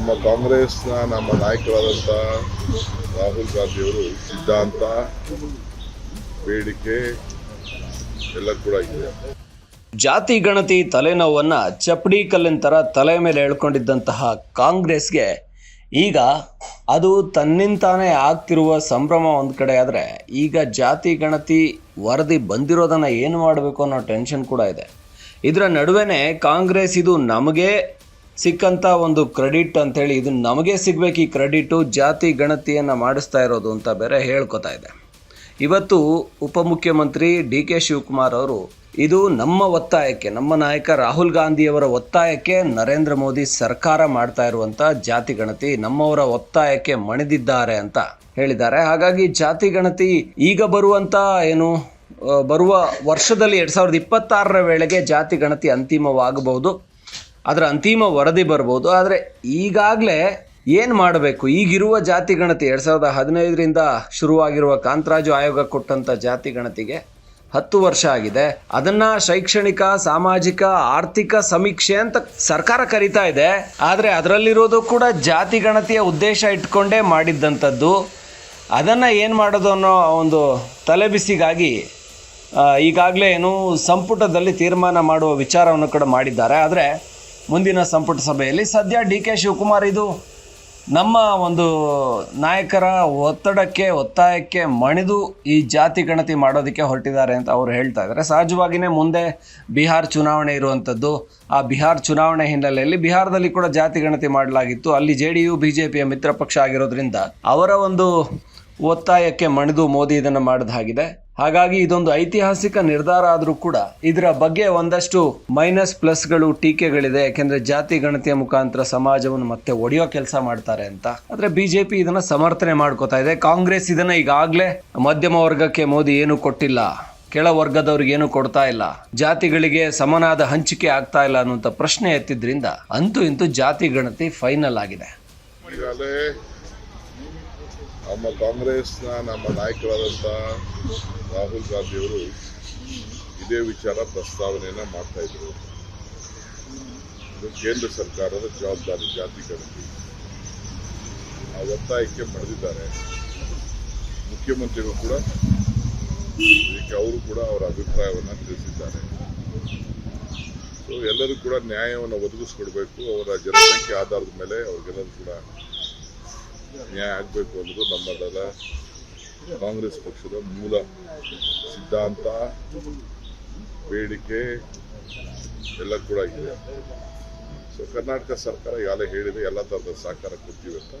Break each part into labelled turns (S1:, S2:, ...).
S1: ನಮ್ಮ ಕಾಂಗ್ರೆಸ್ನ, ನಮ್ಮ ನಾಯಕರಾದಂಥ ರಾಹುಲ್ ಗಾಂಧಿಯವರು ಸಿದ್ಧಾಂತ, ಬೇಡಿಕೆ ಎಲ್ಲ ಕೂಡ ಇದೆ.
S2: ಜಾತಿ ಗಣತಿ ತಲೆನೋವನ್ನ ಚಪ್ಪಡಿ ಕಲ್ಲಿನ ಥರ ತಲೆ ಮೇಲೆ ಹೇಳ್ಕೊಂಡಿದ್ದಂತಹ ಕಾಂಗ್ರೆಸ್ಗೆ ಈಗ ಅದು ತನ್ನಿಂತಾನೇ ಆಗ್ತಿರುವ ಸಂಭ್ರಮ ಒಂದು ಕಡೆ ಆದರೆ ಈಗ ಜಾತಿ ಗಣತಿ ವರದಿ ಬಂದಿರೋದನ್ನು ಏನು ಮಾಡಬೇಕು ಅನ್ನೋ ಟೆನ್ಷನ್ ಕೂಡ ಇದೆ. ಇದರ ನಡುವೆನೇ ಕಾಂಗ್ರೆಸ್ ಇದು ನಮಗೆ ಸಿಕ್ಕಂಥ ಒಂದು ಕ್ರೆಡಿಟ್ ಅಂತೇಳಿ ಇದು ನಮಗೆ ಸಿಗಬೇಕು ಈ ಕ್ರೆಡಿಟು, ಜಾತಿ ಗಣತಿಯನ್ನು ಮಾಡಿಸ್ತಾ ಇರೋದು ಅಂತ ಬೇರೆ ಹೇಳ್ಕೊತಾ ಇದೆ. ಇವತ್ತು ಉಪಮುಖ್ಯಮಂತ್ರಿ ಡಿ ಕೆ ಶಿವಕುಮಾರ್ ಅವರು, ಇದು ನಮ್ಮ ಒತ್ತಾಯಕ್ಕೆ, ನಮ್ಮ ನಾಯಕ ರಾಹುಲ್ ಗಾಂಧಿಯವರ ಒತ್ತಾಯಕ್ಕೆ ನರೇಂದ್ರ ಮೋದಿ ಸರ್ಕಾರ ಮಾಡ್ತಾ ಇರುವಂಥ ಜಾತಿ ಗಣತಿ ನಮ್ಮವರ ಒತ್ತಾಯಕ್ಕೆ ಮಣಿದಿದ್ದಾರೆ ಅಂತ ಹೇಳಿದ್ದಾರೆ. ಹಾಗಾಗಿ ಜಾತಿ ಗಣತಿ ಈಗ ಬರುವಂಥ ಏನು, ಬರುವ ವರ್ಷದಲ್ಲಿ ಎರಡು ಸಾವಿರದ ಇಪ್ಪತ್ತಾರರ ವೇಳೆಗೆ ಜಾತಿ ಗಣತಿ ಅಂತಿಮವಾಗಬಹುದು. ಅದರ ಅಂತಿಮ ವರದಿ ಬರ್ಬೋದು. ಆದರೆ ಈಗಾಗಲೇ ಏನು ಮಾಡಬೇಕು? ಈಗಿರುವ ಜಾತಿ ಗಣತಿ ಎರಡು ಸಾವಿರದ ಹದಿನೈದರಿಂದ ಶುರುವಾಗಿರುವ ಕಾಂತರಾಜು ಆಯೋಗ ಕೊಟ್ಟಂಥ ಜಾತಿ ಗಣತಿಗೆ ಹತ್ತು ವರ್ಷ ಆಗಿದೆ. ಅದನ್ನ ಶೈಕ್ಷಣಿಕ, ಸಾಮಾಜಿಕ, ಆರ್ಥಿಕ ಸಮೀಕ್ಷೆ ಅಂತ ಸರ್ಕಾರ ಕರಿತಾ ಇದೆ. ಆದರೆ ಅದರಲ್ಲಿರೋದು ಕೂಡ ಜಾತಿ ಗಣತಿಯ ಉದ್ದೇಶ ಇಟ್ಕೊಂಡೇ ಮಾಡಿದ್ದಂಥದ್ದು. ಅದನ್ನು ಏನು ಮಾಡೋದು ಅನ್ನೋ ಒಂದು ತಲೆಬಿಸಿಗಾಗಿ ಈಗಾಗಲೇ ಏನು ಸಂಪುಟದಲ್ಲಿ ತೀರ್ಮಾನ ಮಾಡುವ ವಿಚಾರವನ್ನು ಕೂಡ ಮಾಡಿದ್ದಾರೆ. ಆದರೆ ಮುಂದಿನ ಸಂಪುಟ ಸಭೆಯಲ್ಲಿ ಸದ್ಯ ಡಿ ಕೆ ಶಿವಕುಮಾರ್ ಇದು. ನಮ್ಮ ಒಂದು ನಾಯಕರ ಒತ್ತಡಕ್ಕೆ, ಒತ್ತಾಯಕ್ಕೆ ಮಣಿದು ಈ ಜಾತಿ ಗಣತಿ ಮಾಡೋದಕ್ಕೆ ಹೊರಟಿದ್ದಾರೆ ಅಂತ ಅವರು ಹೇಳ್ತಾ ಇದ್ದಾರೆ. ಸಹಜವಾಗಿಯೇ ಮುಂದೆ ಬಿಹಾರ್ ಚುನಾವಣೆ ಇರುವಂಥದ್ದು ಆ ಬಿಹಾರ್ ಚುನಾವಣೆ ಹಿನ್ನೆಲೆಯಲ್ಲಿ ಬಿಹಾರದಲ್ಲಿ ಕೂಡ ಜಾತಿ ಗಣತಿ ಮಾಡಲಾಗಿತ್ತು. ಅಲ್ಲಿ J D U, B J ಪಿಯ ಮಿತ್ರ ಪಕ್ಷ ಆಗಿರೋದ್ರಿಂದ ಅವರ ಒಂದು ಒತ್ತಾಯಕ್ಕೆ ಮಣಿದು ಮೋದಿ ಇದನ್ನು ಮಾಡಿದ ಹಾಗಿದೆ. ಹಾಗಾಗಿ ಇದೊಂದು ಐತಿಹಾಸಿಕ ನಿರ್ಧಾರ ಆದರೂ ಕೂಡ ಇದರ ಬಗ್ಗೆ ಒಂದಷ್ಟು ಮೈನಸ್ ಪ್ಲಸ್ಗಳು ಟೀಕೆಗಳಿದೆ. ಯಾಕೆಂದ್ರೆ ಜಾತಿ ಗಣತಿಯ ಮುಖಾಂತರ ಸಮಾಜವನ್ನು ಮತ್ತೆ ಒಡೆಯೋ ಕೆಲಸ ಮಾಡ್ತಾರೆ ಅಂತ. ಆದ್ರೆ ಬಿಜೆಪಿ ಇದನ್ನ ಸಮರ್ಥನೆ ಮಾಡ್ಕೋತಾ ಇದೆ. ಕಾಂಗ್ರೆಸ್ ಇದನ್ನ ಈಗಾಗಲೇ ಮಧ್ಯಮ ವರ್ಗಕ್ಕೆ ಮೋದಿ ಏನು ಕೊಟ್ಟಿಲ್ಲ. ಕೆಳ ವರ್ಗದವ್ರಿಗೆ ಏನು ಕೊಡ್ತಾ ಇಲ್ಲ. ಜಾತಿಗಳಿಗೆ ಸಮನಾದ ಹಂಚಿಕೆ ಆಗ್ತಾ ಇಲ್ಲ ಅನ್ನುವಂಥ ಪ್ರಶ್ನೆ ಎತ್ತಿದ್ರಿಂದ ಅಂತೂ ಇಂತೂ ಜಾತಿ ಗಣತಿ ಫೈನಲ್ ಆಗಿದೆ.
S1: ನಮ್ಮ ಕಾಂಗ್ರೆಸ್ನ ನಮ್ಮ ನಾಯಕರಾದಂಥ ರಾಹುಲ್ ಗಾಂಧಿಯವರು ಇದೇ ವಿಚಾರ ಪ್ರಸ್ತಾವನೆಯನ್ನ ಮಾಡ್ತಾ ಇದ್ರು. ಇದು ಕೇಂದ್ರ ಸರ್ಕಾರದ ಜವಾಬ್ದಾರಿ ಜಾತಿ ಗಣತಿ ಆ ಒತ್ತಾಯಕ್ಕೆ ಮಣಿದಿದ್ದಾರೆ. ಮುಖ್ಯಮಂತ್ರಿಗಳು ಕೂಡ ಇದಕ್ಕೆ ಅವರು ಕೂಡ ಅವರ ಅಭಿಪ್ರಾಯವನ್ನು ತಿಳಿಸಿದ್ದಾರೆ. ಎಲ್ಲರೂ ಕೂಡ ನ್ಯಾಯವನ್ನು ಒದಗಿಸ್ಕೊಡ್ಬೇಕು. ಅವರ ಜನಸಂಖ್ಯೆ ಆಧಾರದ ಮೇಲೆ ಅವ್ರಿಗೆಲ್ಲರೂ ಕೂಡ ನ್ಯಾಯ ಆಗಬೇಕು ಅನ್ನೋದು ನಮ್ಮದಲ್ಲ ಕಾಂಗ್ರೆಸ್ ಪಕ್ಷದ ಮೂಲ ಸಿದ್ಧಾಂತ, ಬೇಡಿಕೆ ಎಲ್ಲ ಕೂಡ ಇದೆ. ಸೊ ಕರ್ನಾಟಕ ಸರ್ಕಾರ ಈಗಾಗಲೇ ಹೇಳಿದೆ, ಎಲ್ಲ ಥರದ ಸಹಕಾರ ಕೊಡ್ತೀವಿ ಅಂತ.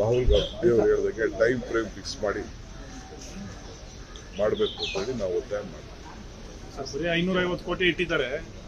S1: ರಾಹುಲ್ ಗಾಂಧಿ ಅವರು ಹೇಳಿದಾಗೆ ಟೈಮ್ ಫ್ರೇಮ್ ಫಿಕ್ಸ್ ಮಾಡಿ ಮಾಡಬೇಕು ಅಂತ ಹೇಳಿ ನಾವು ಒತ್ತಾಯ ಮಾಡ್ತೀವಿ.
S3: ಐನೂರ ಐವತ್ತು ಕೋಟಿ ಇಟ್ಟಿದ್ದಾರೆ.